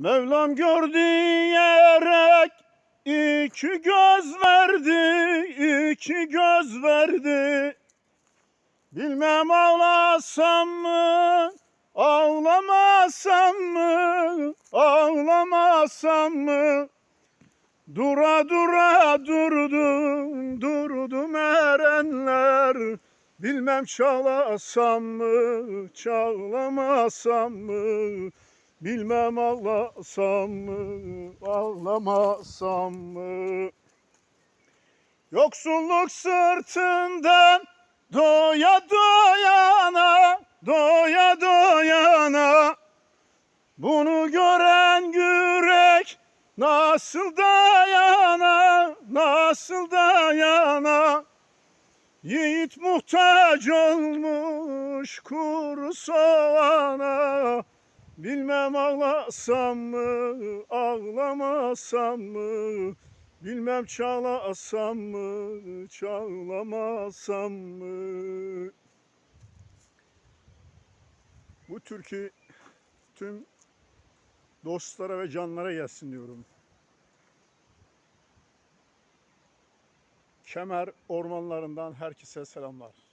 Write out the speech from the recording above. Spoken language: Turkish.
Mevlam gördü diyerek iki göz verdi, iki göz verdi. Bilmem ağlasam mı, ağlamasam mı, ağlamasam mı? Dura dura durdum, durdum erenler. Bilmem çağlasam mı, çağlamasam mı? Bilmem ağlasam mı, ağlamasam mı? Yoksulluk sırtından doya doyana, doya doyana. Bunu gören yürek nasıl dayana, nasıl dayana? Yiğit muhtaç olmuş kuru soğana. Bilmem ağlasam mı, ağlamasam mı? Bilmem çağlasam mı, çağlamasam mı? Bu türkü tüm dostlara ve canlara gelsin diyorum. Kemer ormanlarından herkese selamlar.